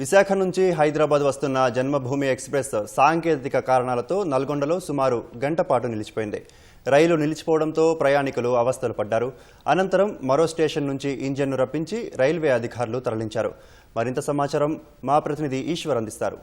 విశాఖ నుంచి హైదరాబాద్ వస్తున్న జన్మభూమి ఎక్స్ప్రెస్ సాంకేతిక కారణాలతో నల్గొండలో సుమారు గంట పాటు నిలిచిపోయింది. రైలు నిలిచిపోవడంతో ప్రయాణికులు అవస్థలు పడ్డారు. అనంతరం మరో స్టేషన్ నుంచి ఇంజన్ను రప్పించి రైల్వే అధికారులు తరలించారు. మరింత సమాచారం మా ప్రతినిధి ఈశ్వర్ అందిస్తారు.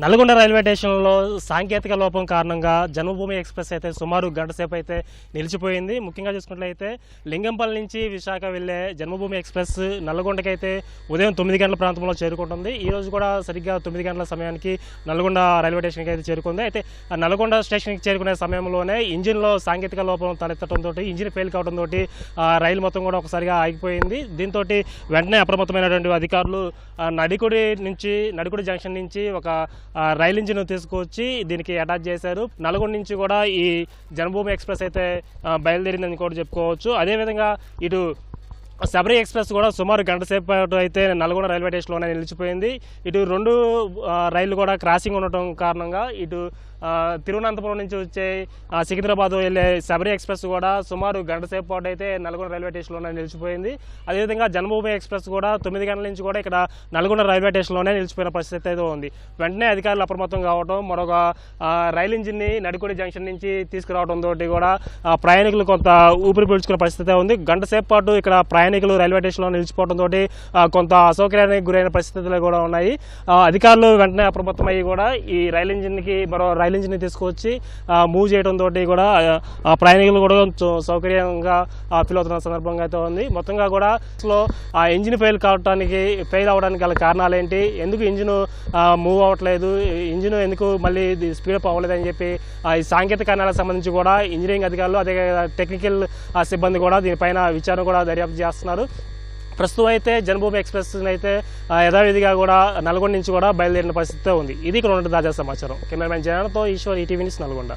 నల్గొండ రైల్వే స్టేషన్లో సాంకేతిక లోపం కారణంగా జన్మభూమి ఎక్స్ప్రెస్ అయితే సుమారు గంట సేపు అయితే నిలిచిపోయింది. ముఖ్యంగా చూసుకున్నట్లయితే లింగంపల్లి నుంచి విశాఖ వెళ్ళే జన్మభూమి ఎక్స్ప్రెస్ నల్గొండకి అయితే ఉదయం తొమ్మిది గంటల ప్రాంతంలో చేరుకుంటుంది. ఈ రోజు కూడా సరిగ్గా తొమ్మిది గంటల సమయానికి నల్గొండ రైల్వే స్టేషన్కి అయితే చేరుకుంది. అయితే నల్గొండ స్టేషన్కి చేరుకునే సమయంలోనే ఇంజిన్లో సాంకేతిక లోపం తలెత్తడంతో ఇంజిన్ ఫెయిల్ కావడంతో రైలు మొత్తం కూడా ఒకసారిగా ఆగిపోయింది. దీంతో వెంటనే అప్రమత్తమైనటువంటి అధికారులు నడికుడి నుంచి నడికుడి జంక్షన్ నుంచి ఒక రైలు ఇంజిన్ తీసుకొచ్చి దీనికి అటాచ్ చేశారు. నల్గొండ నుంచి కూడా ఈ జన్మభూమి ఎక్స్ప్రెస్ అయితే బయలుదేరిందని కూడా చెప్పుకోవచ్చు. అదేవిధంగా ఇటు శబరి ఎక్స్ప్రెస్ కూడా సుమారు గంట సేపు పాటు అయితే నల్గొండ రైల్వే స్టేషన్లోనే నిలిచిపోయింది. ఇటు రెండు రైళ్ళు కూడా క్రాసింగ్ ఉండటం కారణంగా ఇటు తిరువనంతపురం నుంచి వచ్చే సికింద్రాబాద్ వెళ్ళే శబరి ఎక్స్ప్రెస్ కూడా సుమారు గంట సేపు పాటు అయితే నల్గొండ రైల్వే స్టేషన్లోనే నిలిచిపోయింది. అదేవిధంగా జన్మభూమి ఎక్స్ప్రెస్ కూడా తొమ్మిది గంటల నుంచి కూడా ఇక్కడ నల్గొండ రైల్వే స్టేషన్లోనే నిలిచిపోయిన పరిస్థితి అయితే ఉంది. వెంటనే అధికారులు అప్రమత్తం కావడం మరొక రైలు ఇంజిన్ని నడికొడి జంక్షన్ నుంచి తీసుకురావడం తోటి కూడా ప్రయాణికులు కొంత ఊపిరి పీల్చుకునే పరిస్థితి ఉంది. గంట సేపు పాటు ఇక్కడ ప్రయాణికులు రైల్వే స్టేషన్లో నిలిచిపోవడం తోటి కొంత అసౌకర్యానికి గురైన పరిస్థితులు కూడా ఉన్నాయి. అధికారులు వెంటనే అప్రమత్తమయ్యి కూడా ఈ రైలు ఇంజిన్కి మరో రైల్ ఇంజిన్ తీసుకొచ్చి మూవ్ చేయడం తోటి కూడా ఆ, ప్రయాణికులు కూడా సౌకర్యంగా ఫీల్ అవుతున్న సందర్భంగా అయితే ఉంది. మొత్తంగా కూడా ఆ ఇంజిన్ ఫెయిల్ కావడానికి ఫెయిల్ అవడానికి గల కారణాలు ఏంటి ఎందుకు ఇంజిన్ మూవ్ అవ్వట్లేదు? ఇంజిన్ ఎందుకు మళ్ళీ స్పీడప్ అవ్వలేదు అని చెప్పి ఈ సాంకేతిక కారణాలకు సంబంధించి కూడా ఇంజనీరింగ్ అధికారులు అదే టెక్నికల్ సిబ్బంది కూడా దీనిపైన విచారణ కూడా దర్యాప్తు రాస్తున్నారు ప్రస్తుతం అయితే జన్మభూమి ఎక్స్ప్రెస్ అయితే యథావిధిగా కూడా నల్గొండ నుంచి కూడా బయలుదేరిన పరిస్థితి ఉంది. ఇది ఇక్కడ ఉన్నట్టు తాజా సమాచారం. కెమెరామెన్ జనాలతో ఈశ్వర్ ఈటీవీ న్యూస్ నల్గొండ.